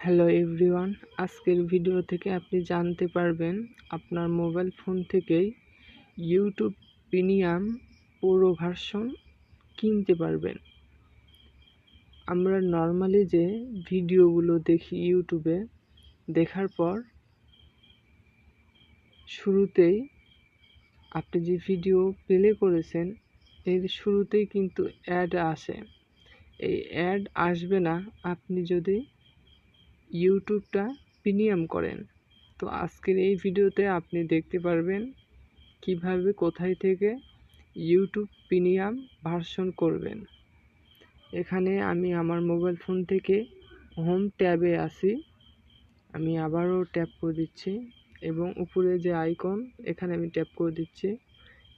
Hello everyone আজকের video থেকে আপনি জানতে পারবেন আপনার মোবাইল ফোন থেকেই ইউটিউব প্রিমিয়াম পুরো ভার্সন কিনতে পারবেন। আমরা নর্মালি যে ভিডিওগুলো দেখি ইউটিউবে দেখার পর শুরুতেই আপনি যে ভিডিও প্লে করেছেন, এর শুরুতেই কিন্তু অ্যাড আসে। এই অ্যাড আসবে না, আপনি যদি ইউটিউবটা প্রিমিয়াম করেন। তো আজকের এই ভিডিওতে আপনি দেখতে পারবেন কীভাবে কোথায় থেকে ইউটিউব প্রিমিয়াম ভার্সন করবেন। এখানে আমি আমার মোবাইল ফোন থেকে হোম ট্যাবে আসি আমি আবারও ট্যাপ করে দিচ্ছি এবং উপরে যে আইকন, এখানে আমি ট্যাপ করে দিচ্ছি।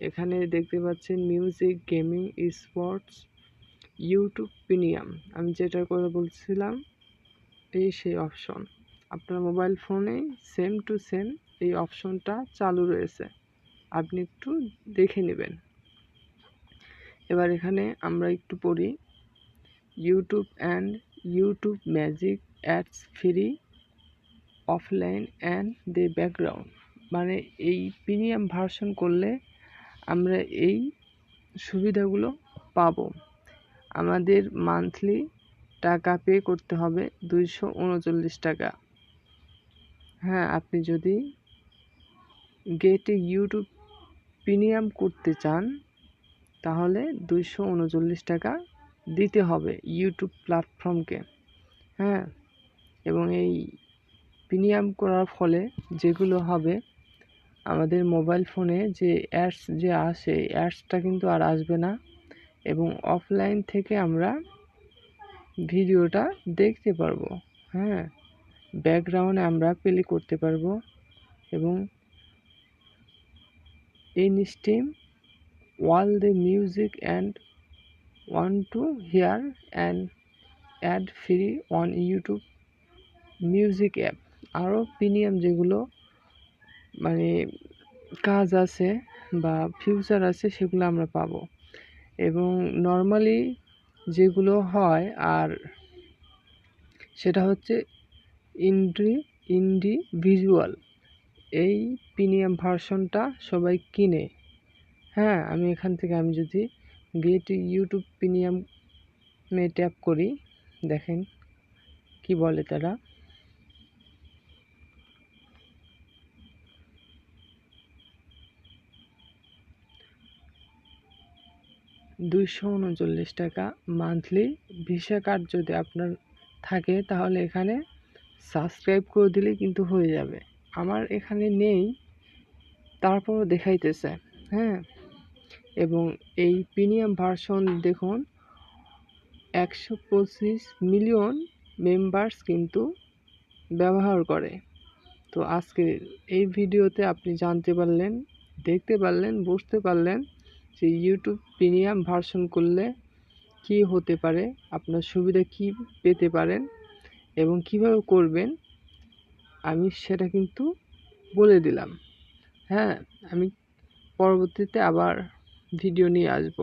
এখানে দেখতে পাচ্ছেন music, gaming, sports, YouTube premium. আমি যেটার কথা বলছিলাম এই সেই অপশন আপনার মোবাইল ফোনে সেম টু সেম এই অপশনটা চালু রয়েছে। আপনি একটু দেখে নেবেন। এবার এখানে আমরা একটু পড়ি। YouTube and YouTube magic ads free offline and the background মানে এই প্রিমিয়াম ভার্সন করলে আমরা এই সুবিধাগুলো পাবো। আমাদের মান্থলি টাকা পে করতে হবে, দুইশো উনচল্লিশ টাকা। হ্যাঁ আপনি যদি গেটে ইউটিউব প্রিমিয়াম করতে চান, তাহলে দুইশো উনচল্লিশ টাকা দিতে হবে ইউটিউব প্ল্যাটফর্মকে হ্যাঁ এবং এই প্রিমিয়াম করার ফলে যেগুলো হবে, আমাদের মোবাইল ফোনে যে অ্যাডস যে আসে অ্যাডসটা কিন্তু আর আসবে না। এবং অফলাইন থেকে আমরা ভিডিওটা দেখতে পারব হ্যাঁ। ব্যাকগ্রাউন্ডে আমরা প্লে করতে পারব এবং in steam wall the music and want to hear and ad free on YouTube music app আরও প্রিমিয়াম যেগুলো মানে কাজ আছে বা ফিউচার আছে সেগুলো আমরা পাবো। এবং নর্মালি যেগুলো হয়, আর সেটা হচ্ছে ইন্ডি, ইন্ডিভিজুয়াল। এই প্রিমিয়াম ভার্সনটা সবাই কিনে। হ্যাঁ আমি এখান থেকে আমি যদি গেট ইউটিউব প্রিমিয়ামে ট্যাপ করি, দেখেন কি বলে তারা। দুইশো উনচল্লিশ টাকা মান্থলি ভিসা কার্ড যদি আপনার থাকে, তাহলে এখানে সাবস্ক্রাইব করে দিলে কিন্তু হয়ে যাবে। আমার এখানে নেই, তারপরও দেখাইতেছে হ্যাঁ? এবং এই প্রিমিয়াম ভার্সন দেখুন, একশো পঁচিশ মিলিয়ন মেম্বার্স কিন্তু ব্যবহার করে। তো আজকে এই ভিডিওতে আপনি জানতে পারলেন, দেখতে পারলেন, বুঝতে পারলেন যে ইউটিউব প্রিমিয়াম ভার্সন করলে কি হতে পারে? আপনার সুবিধা কি পেতে পারেন? এবং কীভাবে করবেন? আমি সেটা কিন্তু বলে দিলাম। হ্যাঁ আমি পরবর্তীতে আবার ভিডিও নিয়ে আসব।